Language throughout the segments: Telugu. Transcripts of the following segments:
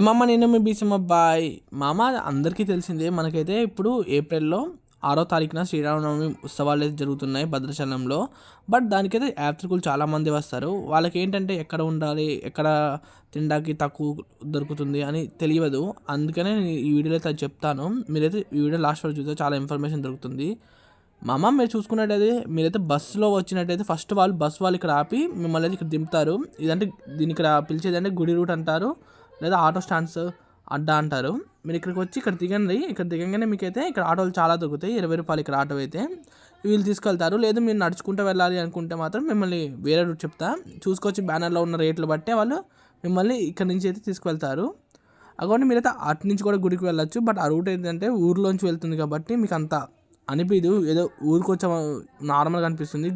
మామ నేను మీ బీసమ్మ బాయ్ మామ అందరికీ తెలిసిందే మనకైతే ఇప్పుడు ఏప్రిల్లో ఆరో తారీఖున శ్రీరామనవమి ఉత్సవాలు అయితే జరుగుతున్నాయి భద్రాచలంలో. బట్ దానికైతే యాత్రికులు చాలామంది వస్తారు. వాళ్ళకి ఏంటంటే ఎక్కడ ఉండాలి ఎక్కడ తినడానికి తక్కువ దొరుకుతుంది అని తెలియదు. అందుకనే నేను ఈ వీడియోలో అయితే అది చెప్తాను. మీరైతే ఈ వీడియో లాస్ట్ వరకు చూస్తే చాలా ఇన్ఫర్మేషన్ దొరుకుతుంది. మామ మీరు చూసుకున్నట్టయితే మీరైతే బస్సులో వచ్చినట్టయితే ఫస్ట్ వాళ్ళు బస్సు వాళ్ళు ఇక్కడ ఆపి మిమ్మల్ని అయితే ఇక్కడ దింపుతారు. ఇదంటే దీని ఇక్కడ పిలిచేది అంటే గుడి రూట్ అంటారు. లేదా ఆటో స్టాండ్స్ అడ్డా అంటారు. మీరు ఇక్కడికి వచ్చి ఇక్కడ దిగండి. ఇక్కడ దిగంగానే మీకైతే ఇక్కడ ఆటోలు చాలా దొరుకుతాయి. ఇరవై రూపాయలు ఇక్కడ ఆటో అయితే. వీళ్ళు తీసుకెళ్తారు. లేదు మీరు నడుచుకుంటూ వెళ్ళాలి అనుకుంటే మాత్రం మిమ్మల్ని వేరే రూట్ చెప్తా. చూసుకొచ్చి బ్యానర్లో ఉన్న రేట్లు బట్టే వాళ్ళు మిమ్మల్ని ఇక్కడ నుంచి అయితే తీసుకువెళ్తారు అటువంటి మీరైతే అటు నుంచి కూడా గుడికి వెళ్ళొచ్చు. బట్ ఆ రూట్ ఏంటంటే ఊర్లోంచి వెళ్తుంది కాబట్టి మీకు అంత అనిపించదు ఏదో ఊరికి వచ్చాము నార్మల్గా అనిపిస్తుంది.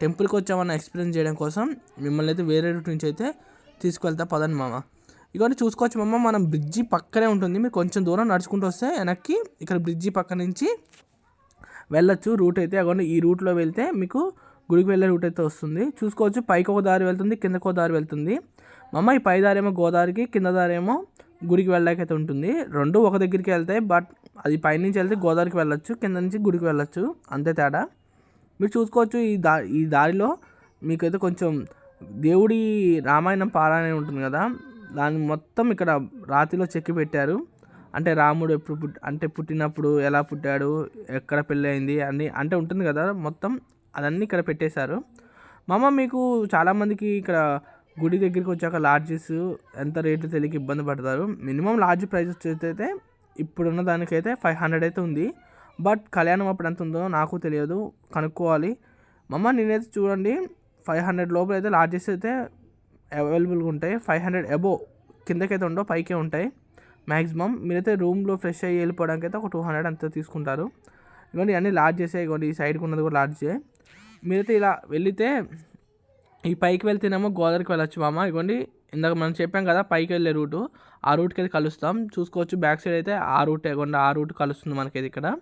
టెంపుల్కి వచ్చామన్న ఎక్స్పీరియన్స్ చేయడం కోసం మిమ్మల్ని అయితే వేరే రూట్ నుంచి అయితే తీసుకువెళ్తా పదండి మామ. ఇవన్నీ చూసుకోవచ్చు మమ్మ మనం బ్రిడ్జి పక్కనే ఉంటుంది. మీరు కొంచెం దూరం నడుచుకుంటూ వస్తే వెనక్కి ఇక్కడ బ్రిడ్జి పక్క నుంచి వెళ్ళొచ్చు. రూట్ అయితే అగోండి ఈ రూట్లో వెళ్తే మీకు గుడికి వెళ్ళే రూట్ అయితే వస్తుంది. చూసుకోవచ్చు పైకి ఒక దారి వెళ్తుంది కిందకు ఒక దారి వెళ్తుంది. మమ్మ ఈ పై దారి ఏమో గోదావరికి కింద దారి ఏమో గుడికి వెళ్ళాకైతే ఉంటుంది. రెండు ఒక దగ్గరికి వెళ్తాయి బట్ అది పైనుంచి వెళ్తే గోదావరికి వెళ్ళొచ్చు కింద నుంచి గుడికి వెళ్ళొచ్చు. అంతే తేడా. మీరు చూసుకోవచ్చు ఈ దా ఈ దారిలో మీకైతే కొంచెం దేవుడి రామాయణం పారాయణ ఉంటుంది కదా. దాన్ని మొత్తం ఇక్కడ రాతిలో చెక్కి పెట్టారు. అంటే రాముడు ఎప్పుడు పుట్ అంటే పుట్టినప్పుడు ఎలా పుట్టాడు ఎక్కడ పెళ్ళయింది అని అంటే ఉంటుంది కదా మొత్తం అదన్నీ ఇక్కడ పెట్టేశారు. మామ మీకు చాలామందికి ఇక్కడ గుడి దగ్గరికి వచ్చాక లాడ్జెస్ ఎంత రేట్లు తెలియక ఇబ్బంది పడతారు. మినిమం లాడ్జ్ ప్రైస్ వచ్చేదైతే ఇప్పుడున్న దానికైతే ఫైవ్ హండ్రెడ్ అయితే ఉంది. బట్ కళ్యాణం అప్పుడు ఎంత ఉందో నాకు తెలియదు. కనుక్కోవాలి. మమ్మ నేనైతే చూడండి ఫైవ్ హండ్రెడ్ లోపల అయితే లాడ్జెస్ అయితే అవైలబుల్గా ఉంటాయి. ఫైవ్ హండ్రెడ్ అబో కిందకైతే ఉండవు పైకే ఉంటాయి. మ్యాక్సిమం మీరైతే రూమ్లో ఫ్రెష్ అయ్యి వెళ్ళిపోవడానికి అయితే ఒక టూ హండ్రెడ్ అంత తీసుకుంటారు. ఇవన్నీ అన్నీ లాడ్జ్ చేసే ఇవ్వండి ఈ సైడ్కి ఉన్నది కూడా లాడ్జ్ మీరైతే ఇలా వెళితే ఈ పైకి వెళ్తేనేమో గోదావరికి వెళ్ళొచ్చు మామ. ఇవ్వండి ఇందాక మనం చెప్పాం కదా పైకి వెళ్ళే రూటు. ఆ రూట్కి అయితే కలుస్తాం. చూసుకోవచ్చు బ్యాక్ సైడ్ అయితే ఆ రూట్. ఇవ్వండి ఆ రూట్ కలుస్తుంది మనకి ఇక్కడ.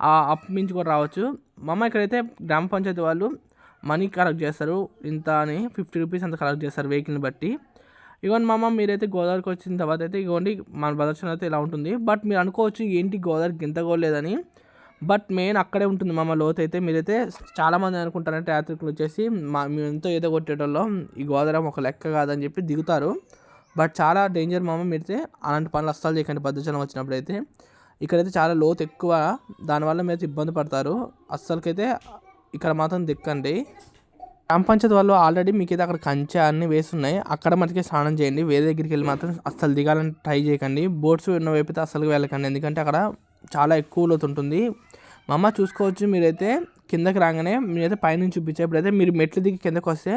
ఆ అప్ మించి కూడా రావచ్చు. మామ ఇక్కడైతే గ్రామ పంచాయతీ వాళ్ళు మనీ కలెక్ట్ చేస్తారు. ఇంత అని ఫిఫ్టీ రూపీస్ అంత కలెక్ట్ చేస్తారు వెహికల్ని బట్టి. ఇవ్వండి మామ మీరైతే గోదావరికి వచ్చిన తర్వాత అయితే ఇవ్వండి మన ప్రదర్శన అయితే ఇలా ఉంటుంది. బట్ మీరు అనుకోవచ్చు ఏంటి గోదావరికి గింతగోలేదని బట్ మెయిన్ అక్కడే ఉంటుంది మామ లోతు అయితే. మీరైతే చాలామంది అనుకుంటారంటే యాత్రికులు వచ్చేసి మా మేము ఎంతో ఏదో కొట్టేటోళ్ళం. ఈ గోదావరం ఒక లెక్క కాదని చెప్పి దిగుతారు. బట్ చాలా డేంజర్ మామ మీరైతే అలాంటి పనులు అస్సలు చేయకండి భద్రాచలం వచ్చినప్పుడు అయితే. ఇక్కడైతే చాలా లోతు ఎక్కువ. దానివల్ల మీరు ఇబ్బంది పడతారు. అస్సలకైతే ఇక్కడ మాత్రం దిక్కండి. గ్రామ పంచాయతీ వాళ్ళు ఆల్రెడీ మీకు అయితే అక్కడ కంచె అన్నీ వేస్తున్నాయి అక్కడ మటుకే స్నానం చేయండి. వేరే దగ్గరికి వెళ్ళి మాత్రం అస్సలు దిగాలని ట్రై చేయకండి. బోట్స్ ఉన్న వైపు అస్సలు వెళ్ళకండి. ఎందుకంటే అక్కడ చాలా ఎక్కువ లోతు ఉంటుంది. మా అమ్మ చూసుకోవచ్చు మీరైతే కిందకి రాగానే మీరైతే పైనుంచి చూపించే ఇప్పుడైతే మీరు మెట్లు దిగి కిందకి వస్తే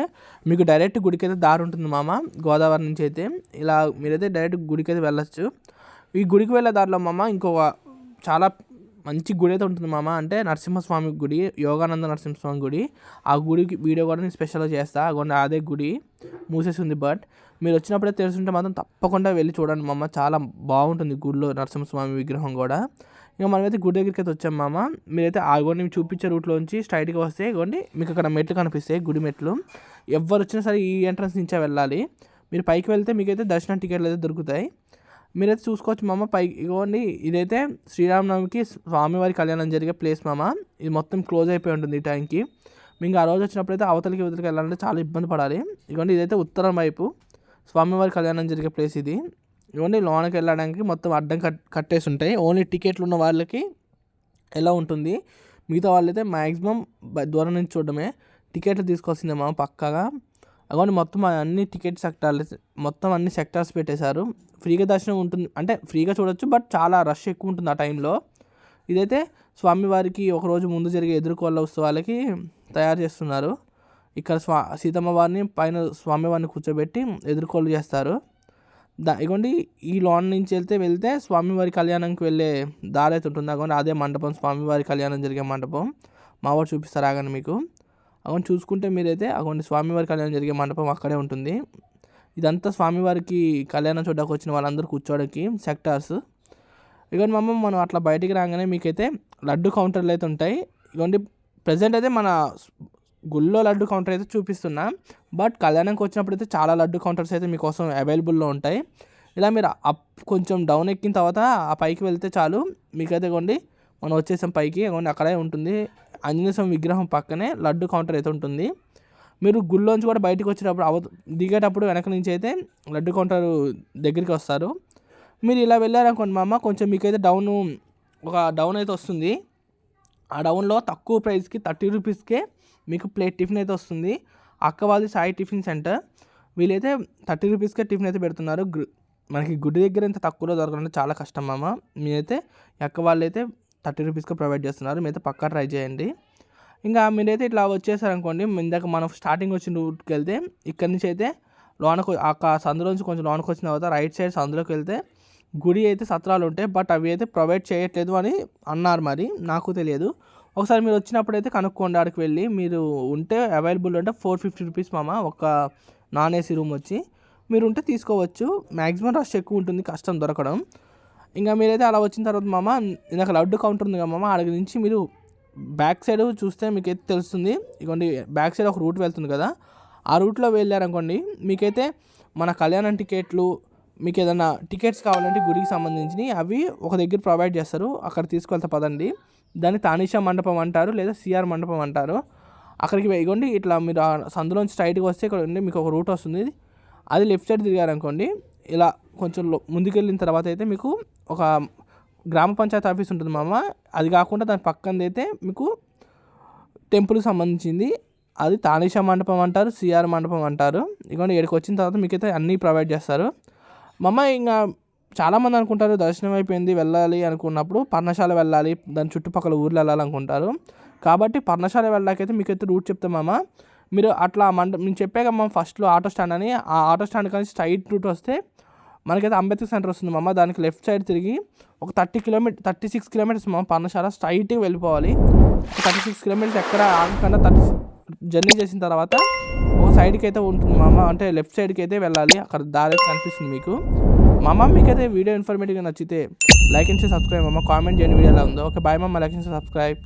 మీకు డైరెక్ట్ గుడికి అయితే దారి ఉంటుంది మామ. గోదావరి నుంచి అయితే ఇలా మీరైతే డైరెక్ట్ గుడికి అయితే వెళ్ళొచ్చు. ఈ గుడికి వెళ్ళే దారిలో మామ ఇంకొక చాలా మంచి గుడి అయితే ఉంటుంది మామ. అంటే నరసింహస్వామి గుడి యోగానంద నరసింహస్వామి గుడి. ఆ గుడికి వీడియో కూడా నేను స్పెషల్గా చేస్తా. అగోండి అదే గుడి మూసేసి ఉంది బట్ మీరు వచ్చినప్పుడే తెలుసుంటే మాత్రం తప్పకుండా వెళ్ళి చూడండి మామ. చాలా బాగుంటుంది గుడిలో నరసింహస్వామి విగ్రహం కూడా. ఇక మనమైతే గుడి దగ్గరికి అయితే వచ్చాం మామ. మీరైతే ఆ గుడిని మీకు చూపించే రూట్లోంచి స్ట్రైట్గా వస్తే ఇగోండి మీకు అక్కడ మెట్లు కనిపిస్తాయి గుడి మెట్లు. ఎవరు వచ్చినా సరే ఈ ఎంట్రన్స్ నుంచే వెళ్ళాలి. మీరు పైకి వెళ్తే మీకైతే దర్శనం టికెట్లు అయితే దొరుకుతాయి. మీరైతే చూసుకోవచ్చు మామ పై ఇగోండి. ఇదైతే శ్రీరామనవమికి స్వామివారి కళ్యాణం జరిగే ప్లేస్ మామ. ఇది మొత్తం క్లోజ్ అయిపోయి ఉంటుంది ఈ టైంకి. మీకు ఆ రోజు వచ్చినప్పుడు అయితే అవతలికి ఇవతలికి వెళ్ళాలంటే చాలా ఇబ్బంది పడాలి. ఇగోండి ఇదైతే ఉత్తరం వైపు స్వామివారి కళ్యాణం జరిగే ప్లేస్ ఇది. ఇవన్నీ లోనకి వెళ్ళడానికి మొత్తం అడ్డం కట్ కట్టేసి ఉంటాయి. ఓన్లీ టికెట్లు ఉన్న వాళ్ళకి ఎలా ఉంటుంది? మిగతా వాళ్ళైతే మ్యాక్సిమం దూరం నుంచి చూడడమే. టికెట్లు తీసుకోవాల్సిందే మామ పక్కాగా. అవన్నీ మొత్తం అన్ని టికెట్ సెక్టార్లు మొత్తం అన్ని సెక్టార్స్ పెట్టేశారు. ఫ్రీగా దర్శనం ఉంటుంది అంటే ఫ్రీగా చూడొచ్చు బట్ చాలా రష్ ఎక్కువ ఉంటుంది ఆ టైంలో. ఇదైతే స్వామివారికి ఒకరోజు ముందు జరిగే ఎదుర్కోళ్ళ ఉత్సవాలకి తయారు చేస్తున్నారు. ఇక్కడ స్వా సీతమ్మ వారిని పైన స్వామివారిని కూర్చోబెట్టి ఎదుర్కోళ్ళు చేస్తారు. దా ఇగోండి ఈ లోన్ నుంచి వెళ్తే వెళ్తే స్వామివారి కళ్యాణంకి వెళ్ళే దారి అయితే ఉంటుంది. అగోండి అదే మండపం స్వామివారి కళ్యాణం జరిగే మండపం. మావారు చూపిస్తారు ఆగండి మీకు. అగోండి చూసుకుంటే మీరైతే అగోండి స్వామివారి కళ్యాణం జరిగే మండపం అక్కడే ఉంటుంది. ఇదంతా స్వామివారికి కళ్యాణం చూడడానికి వచ్చిన వాళ్ళందరూ కూర్చోడానికి సెక్టార్స్. ఇక మమ్మ మనం అట్లా బయటికి రాగానే మీకైతే లడ్డు కౌంటర్లు అయితే ఉంటాయి. ఇవ్వండి ప్రజెంట్ అయితే మన గుళ్ళో లడ్డు కౌంటర్ అయితే చూపిస్తున్నా. బట్ కళ్యాణంకి వచ్చినప్పుడు అయితే చాలా లడ్డు కౌంటర్స్ అయితే మీకోసం అవైలబుల్లో ఉంటాయి. ఇలా మీరు అప్ కొంచెం డౌన్ ఎక్కిన తర్వాత ఆ పైకి వెళ్తే చాలు. మీకైతే ఇగోండి మనం వచ్చేసాం పైకి. ఇగోండి అక్కడే ఉంటుంది. ఆంజనేయస్వామి విగ్రహం పక్కనే లడ్డు కౌంటర్ అయితే ఉంటుంది. మీరు గుళ్ళోంచి కూడా బయటకు వచ్చేటప్పుడు అవ దిగేటప్పుడు వెనక నుంచి అయితే లడ్డు కౌంటర్ దగ్గరికి వస్తారు. మీరు ఇలా వెళ్ళారనుకోండి మా అమ్మ కొంచెం మీకైతే డౌన్ ఒక డౌన్ అయితే వస్తుంది. ఆ డౌన్లో తక్కువ ప్రైస్కి థర్టీ రూపీస్కే మీకు ప్లేట్ టిఫిన్ అయితే వస్తుంది. అక్క వాళ్ళది సాయి టిఫిన్ సెంటర్. వీళ్ళైతే థర్టీ రూపీస్కే టిఫిన్ అయితే పెడుతున్నారు. గు- మనకి గుడి దగ్గర ఇంత తక్కువలో దొరకడం చాలా కష్టం మామ. మీరైతే ఈ అక్క వాళ్ళు అయితే థర్టీ రూపీస్కి ప్రొవైడ్ చేస్తున్నారు. మీరైతే పక్కా ట్రై చేయండి. ఇంకా మీరైతే ఇట్లా వచ్చేసారనుకోండి ఇందాక మనం స్టార్టింగ్ వచ్చిన రూట్కి వెళ్తే ఇక్కడ నుంచి అయితే లోనకు ఆ సందులోంచి కొంచెం లోనకు వచ్చిన తర్వాత రైట్ సైడ్ సందులోకి వెళ్తే గుడి అయితే సత్రాలు ఉంటాయి బట్ అవి అయితే ప్రొవైడ్ చేయట్లేదు అని అన్నారు మరి. నాకు తెలియదు. ఒకసారి మీరు వచ్చినప్పుడు అయితే కనుక్కోండి ఆడికి వెళ్ళి. మీరు ఉంటే అవైలబుల్ ఉంటే ఫోర్ ఫిఫ్టీ రూపీస్ మామ ఒక నాన్ ఏసీ రూమ్ వచ్చి. మీరు ఉంటే తీసుకోవచ్చు. మ్యాక్సిమం రష్ ఎక్కువ ఉంటుంది కష్టం దొరకడం. ఇంకా మీరైతే అలా వచ్చిన తర్వాత మామ ఇందాక లడ్డు కౌంటర్ ఉంది కదా మామ అక్కడి నుంచి మీరు బ్యాక్ సైడ్ చూస్తే మీకు అయితే తెలుస్తుంది. ఇగోండి బ్యాక్ సైడ్ ఒక రూట్ వెళ్తుంది కదా ఆ రూట్లో వెళ్ళారనుకోండి మీకైతే మన కళ్యాణం టికెట్లు మీకు ఏదైనా టికెట్స్ కావాలంటే గుడికి సంబంధించినవి అవి ఒక దగ్గర ప్రొవైడ్ చేస్తారు. అక్కడ తీసుకెళ్తా పదండి. దాన్ని తానిషా మండపం అంటారు లేదా సిఆర్ మండపం అంటారు. అక్కడికి వేయకండి ఇట్లా మీరు సందులోంచి స్ట్రైట్గా వస్తే ఇక్కడ ఉండి మీకు ఒక రూట్ వస్తుంది. అది లెఫ్ట్ సైడ్ తిరిగారనుకోండి ఇలా కొంచెం లో- ముందుకెళ్ళిన తర్వాత అయితే మీకు ఒక గ్రామ పంచాయతీ ఆఫీస్ ఉంటుంది మామ. అది కాకుండా దాని పక్కన అయితే మీకు టెంపుల్కి సంబంధించింది. అది తానిషా మండపం అంటారు సిఆర్ మండపం అంటారు. ఇదిగోండి ఇక్కడికి వచ్చిన తర్వాత మీకైతే అన్నీ ప్రొవైడ్ చేస్తారు. మమ్మ ఇంకా చాలామంది అనుకుంటారు దర్శనం అయిపోయింది వెళ్ళాలి అనుకున్నప్పుడు పర్ణశాల వెళ్ళాలి దాని చుట్టుపక్కల ఊర్లు వెళ్ళాలనుకుంటారు. కాబట్టి పర్ణశాల వెళ్ళాకైతే మీకైతే రూట్ చెప్తాం మామ. మీరు అట్లా మండ నేను చెప్పాక మా ఫస్ట్లో ఆటో స్టాండ్ అని ఆ ఆటో స్టాండ్ కానీ స్ట్రైట్ రూట్ వస్తే మనకైతే అంబేద్కర్ సెంటర్ వస్తుంది మామ. దానికి లెఫ్ట్ సైడ్ తిరిగి ఒక thirty kilometre thirty six kilometres మా పర్ణశాల స్ట్రైట్గా వెళ్ళిపోవాలి. థర్టీ సిక్స్ కిలోమీటర్స్ ఎక్కడ ఆగకుండా థర్టీ జర్నీ చేసిన తర్వాత ఒక సైడ్కి అయితే ఉంటుంది మామ. అంటే లెఫ్ట్ సైడ్కి అయితే వెళ్ళాలి. అక్కడ దారి కనిపిస్తుంది మీకు. మామ మీకైతే వీడియో ఇన్ఫర్మేటివ్గా నచ్చితే లైక్ అండ్ సబ్స్క్రైబ్ మామ. కామెంట్ చేయండి వీడియో ఎలా ఉందో. ఓకే బాయ్ మామ. Like and subscribe